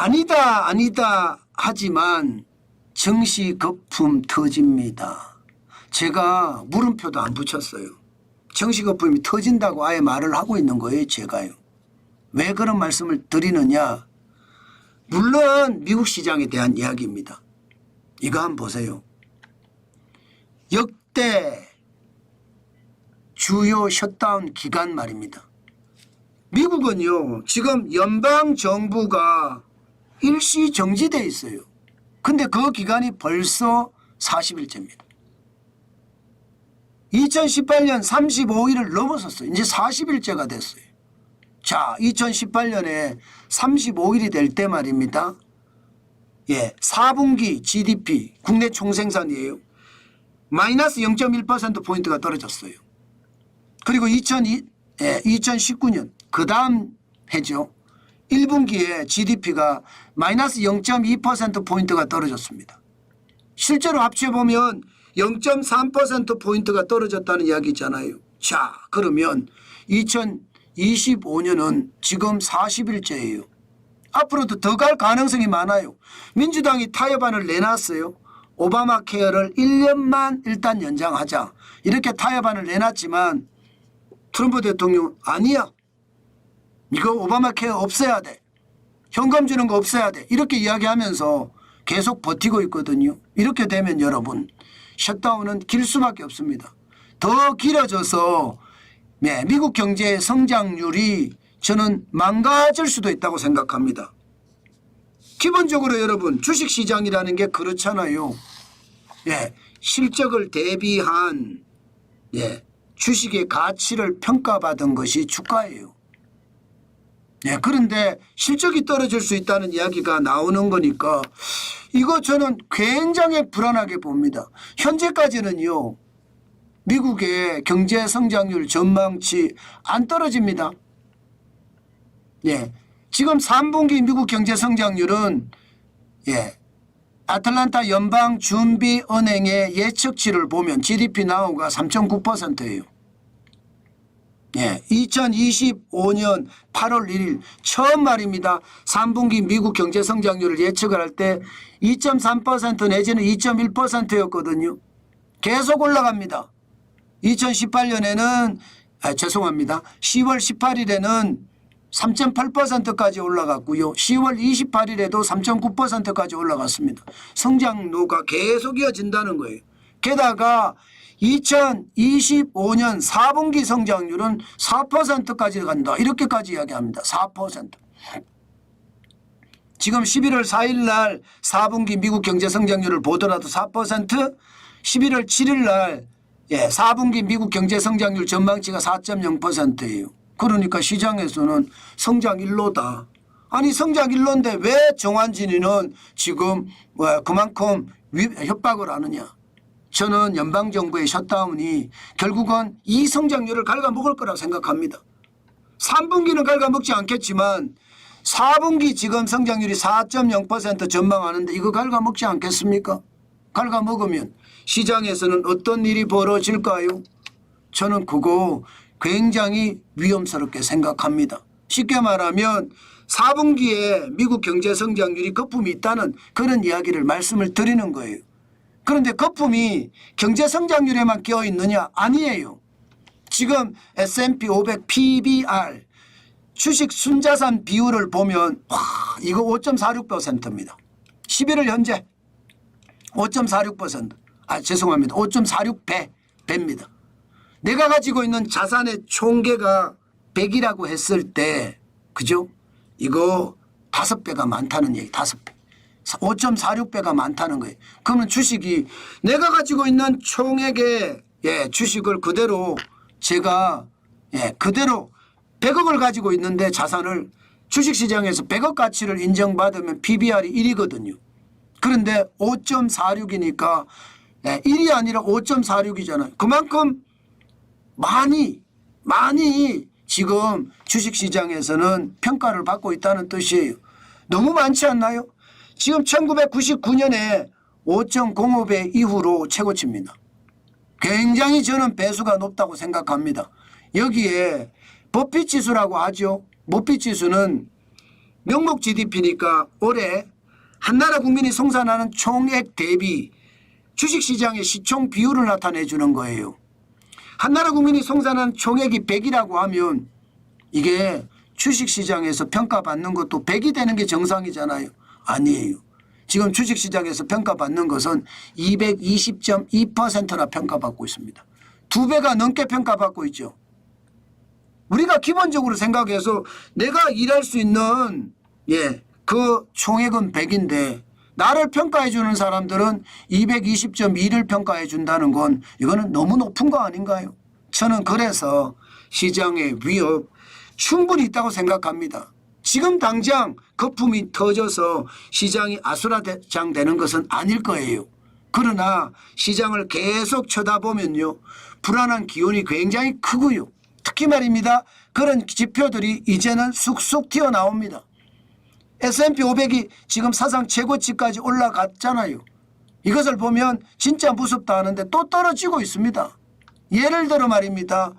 아니다 아니다 하지만 정시 거품 터집니다. 제가 물음표도 안 붙였어요. 정시 거품이 터진다고 아예 말을 하고 있는 거예요 제가요. 왜 그런 말씀을 드리느냐 물론 미국 시장에 대한 이야기입니다. 이거 한번 보세요. 역대 주요 셧다운 기간 말입니다. 미국은요, 지금 연방 정부가 일시 정지돼 있어요. 근데 그 기간이 벌써 40일째입니다. 2018년 35일을 넘어섰어요. 이제 40일째가 됐어요. 자, 2018년에 35일이 될 때 말입니다. 예, 4분기 GDP 국내 총생산이에요. 마이너스 0.1%포인트가 떨어졌어요. 그리고 2002, 예, 2019년 그 다음 해죠. 1분기에 GDP가 마이너스 0.2%포인트가 떨어졌습니다. 실제로 합쳐보면 0.3%포인트가 떨어졌다는 이야기잖아요. 자, 그러면 2025년은 지금 40일째예요. 앞으로도 더 갈 가능성이 많아요. 민주당이 타협안을 내놨어요. 오바마 케어를 1년만 일단 연장하자. 이렇게 타협안을 내놨지만 트럼프 대통령 아니야. 이거 오바마 케어 없애야 돼. 현금 주는 거 없애야 돼. 이렇게 이야기하면서 계속 버티고 있거든요. 이렇게 되면 여러분 셧다운은 길 수밖에 없습니다. 더 길어져서 네, 미국 경제의 성장률이 저는 망가질 수도 있다고 생각합니다. 기본적으로 여러분 주식시장이라는 게 그렇잖아요. 예, 실적을 대비한 예, 주식의 가치를 평가받은 것이 주가예요. 예, 그런데 실적이 떨어질 수 있다는 이야기가 나오는 거니까 이거 저는 굉장히 불안하게 봅니다. 현재까지는요. 미국의 경제 성장률 전망치 안 떨어집니다. 예. 지금 3분기 미국 경제 성장률은 예. 아틀란타 연방 준비 은행의 예측치를 보면 GDP 나오가 3.9%예요. 예, 2025년 8월 1일 처음 말입니다. 3분기 미국 경제 성장률을 예측을 할 때 2.3% 내지는 2.1%였거든요. 계속 올라갑니다. 2018년에는 아, 죄송합니다. 10월 18일에는 3.8%까지 올라갔고요. 10월 28일에도 3.9%까지 올라갔습니다. 성장로가 계속 이어진다는 거예요. 게다가 2025년 4분기 성장률은 4%까지 간다. 이렇게까지 이야기합니다. 4%. 지금 11월 4일 날 4분기 미국 경제 성장률을 보더라도 4%, 11월 7일 날 예, 4분기 미국 경제 성장률 전망치가 4.0%예요. 그러니까 시장에서는 성장 일로다. 아니 성장 일로인데 왜 정환진이는 지금 뭐 그만큼 위- 협박을 하느냐. 저는 연방정부의 셧다운이 결국은 이 성장률을 갉아먹을 거라고 생각합니다. 3분기는 갉아먹지 않겠지만 4분기 지금 성장률이 4.0% 전망하는데 이거 갉아먹지 않겠습니까? 갉아먹으면 시장에서는 어떤 일이 벌어질까요? 저는 그거 굉장히 위험스럽게 생각합니다. 쉽게 말하면 4분기에 미국 경제 성장률이 거품이 있다는 그런 이야기를 말씀을 드리는 거예요. 그런데 거품이 경제 성장률에만 끼어 있느냐? 아니에요. 지금 S&P 500 PBR 주식 순자산 비율을 보면 와 이거 5.46%입니다. 11월 현재 5.46%. 아 죄송합니다. 5.46배 배입니다. 내가 가지고 있는 자산의 총계가 100이라고 했을 때 그죠? 이거 다섯 배가 많다는 얘기 다섯 배. 5.46배가 많다는 거예요. 그러면 주식이 내가 가지고 있는 총액의 예, 주식을 그대로 제가 예, 그대로 100억을 가지고 있는데 자산을 주식시장에서 100억 가치를 인정받으면 PBR이 1이거든요. 그런데 5.46이니까 예, 1이 아니라 5.46이잖아요. 그만큼 많이 많이 지금 주식시장에서는 평가를 받고 있다는 뜻이에요. 너무 많지 않나요? 지금 1999년에 5.05배 이후로 최고치입니다. 굉장히 저는 배수가 높다고 생각합니다. 여기에 버핏 지수라고 하죠. 버핏 지수는 명목 GDP니까 올해 한나라 국민이 송산하는 총액 대비 주식시장의 시총 비율을 나타내 주는 거예요. 한나라 국민이 송산한 총액이 100이라고 하면 이게 주식시장에서 평가받는 것도 100이 되는 게 정상이잖아요. 아니에요. 지금 주식시장에서 평가받는 것은 220.2%나 평가받고 있습니다. 두 배가 넘게 평가받고 있죠. 우리가 기본적으로 생각해서 내가 일할 수 있는 예, 그 총액은 100인데 나를 평가해 주는 사람들은 220.2를 평가해 준다는 건 이거는 너무 높은 거 아닌가요? 저는 그래서 시장의 위협 충분히 있다고 생각합니다. 지금 당장 거품이 터져서 시장이 아수라장 되는 것은 아닐 거예요. 그러나 시장을 계속 쳐다보면요. 불안한 기운이 굉장히 크고요. 특히 말입니다. 그런 지표들이 이제는 쑥쑥 튀어나옵니다. S&P 500이 지금 사상 최고치까지 올라갔잖아요. 이것을 보면 진짜 무섭다 하는데 또 떨어지고 있습니다. 예를 들어 말입니다.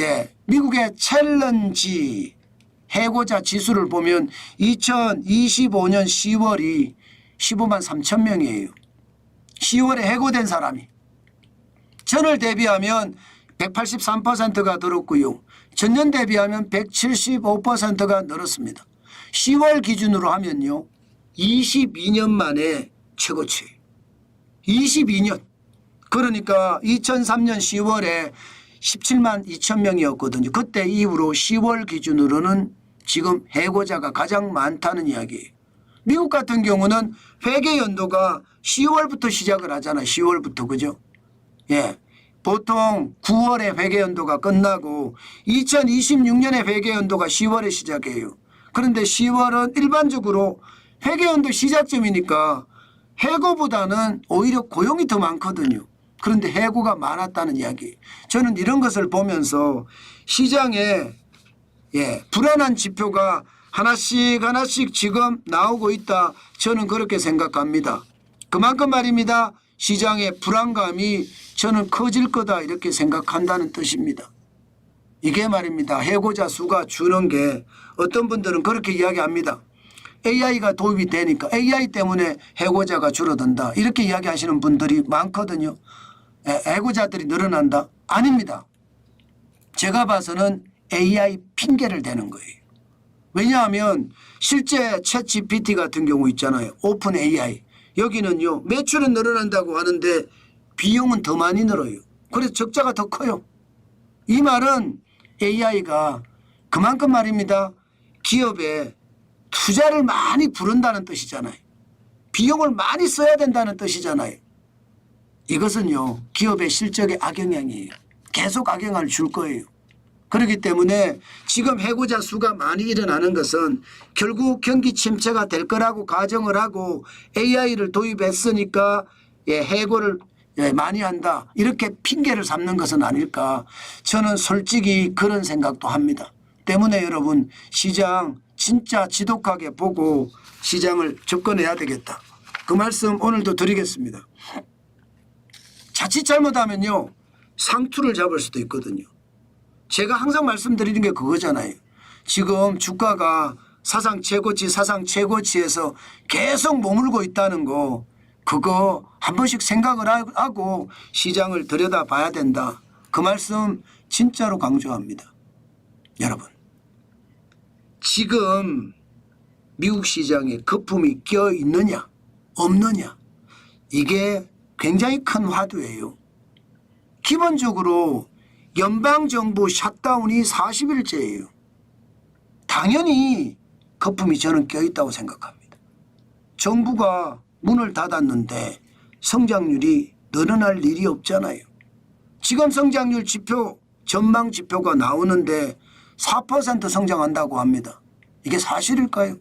예, 미국의 챌린지 해고자 지수를 보면 2025년 10월이 15만 3천 명이에요. 10월에 해고된 사람이. 전월 대비하면 183%가 늘었고요. 전년 대비하면 175%가 늘었습니다. 10월 기준으로 하면요. 22년 만에 최고치예요. 22년. 그러니까 2003년 10월에 17만 2천 명이었거든요. 그때 이후로 10월 기준으로는 지금 해고자가 가장 많다는 이야기예요. 미국 같은 경우는 회계 연도가 10월부터 시작을 하잖아요. 10월부터 그죠? 예. 보통 9월에 회계 연도가 끝나고 2026년에 회계 연도가 10월에 시작해요. 그런데 10월은 일반적으로 회계 연도 시작점이니까 해고보다는 오히려 고용이 더 많거든요. 그런데 해고가 많았다는 이야기. 저는 이런 것을 보면서 시장에 예, 불안한 지표가 하나씩 하나씩 지금 나오고 있다. 저는 그렇게 생각합니다. 그만큼 말입니다. 시장의 불안감이 저는 커질 거다 이렇게 생각한다는 뜻입니다. 이게 말입니다. 해고자 수가 주는 게 어떤 분들은 그렇게 이야기합니다. AI가 도입이 되니까 AI 때문에 해고자가 줄어든다. 이렇게 이야기하시는 분들이 많거든요. 에, 해고자들이 늘어난다. 아닙니다. 제가 봐서는 AI 핑계를 대는 거예요. 왜냐하면 실제 챗 GPT 같은 경우 있잖아요. 오픈 AI. 여기는요. 매출은 늘어난다고 하는데 비용은 더 많이 늘어요. 그래서 적자가 더 커요. 이 말은 AI가 그만큼 말입니다. 기업에 투자를 많이 부른다는 뜻이잖아요. 비용을 많이 써야 된다는 뜻이잖아요. 이것은요, 기업의 실적에 악영향이에요. 계속 악영향을 줄 거예요. 그렇기 때문에 지금 해고자 수가 많이 일어나는 것은 결국 경기 침체가 될 거라고 가정을 하고 AI를 도입했으니까 예, 해고를 예, 많이 한다. 이렇게 핑계를 삼는 것은 아닐까. 저는 솔직히 그런 생각도 합니다. 때문에 여러분 시장 진짜 지독하게 보고 시장을 접근해야 되겠다. 그 말씀 오늘도 드리겠습니다. 자칫 잘못하면요. 상투를 잡을 수도 있거든요. 제가 항상 말씀드리는 게 그거잖아요. 지금 주가가 사상 최고치, 사상 최고치에서 계속 머물고 있다는 거, 그거 한 번씩 생각을 하- 하고 시장을 들여다 봐야 된다. 그 말씀 진짜로 강조합니다. 여러분. 지금 미국 시장에 거품이 껴 있느냐, 없느냐, 이게 굉장히 큰 화두예요. 기본적으로 연방정부 샷다운이 40일째예요. 당연히 거품이 저는 껴있다고 생각합니다. 정부가 문을 닫았는데 성장률이 늘어날 일이 없잖아요. 지금 성장률 지표, 전망 지표가 나오는데 4% 성장한다고 합니다. 이게 사실일까요?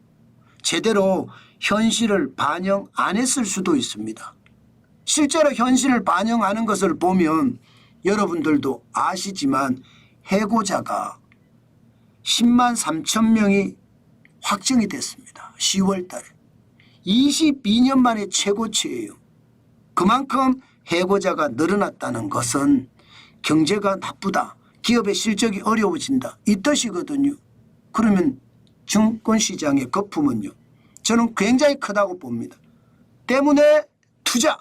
제대로 현실을 반영 안 했을 수도 있습니다. 실제로 현실을 반영하는 것을 보면 여러분들도 아시지만 해고자가 10만 3천 명이 확정이 됐습니다. 10월 달에. 22년 만에 최고치예요. 그만큼 해고자가 늘어났다는 것은 경제가 나쁘다. 기업의 실적이 어려워진다. 이 뜻이거든요. 그러면 증권시장의 거품은요. 저는 굉장히 크다고 봅니다. 때문에 투자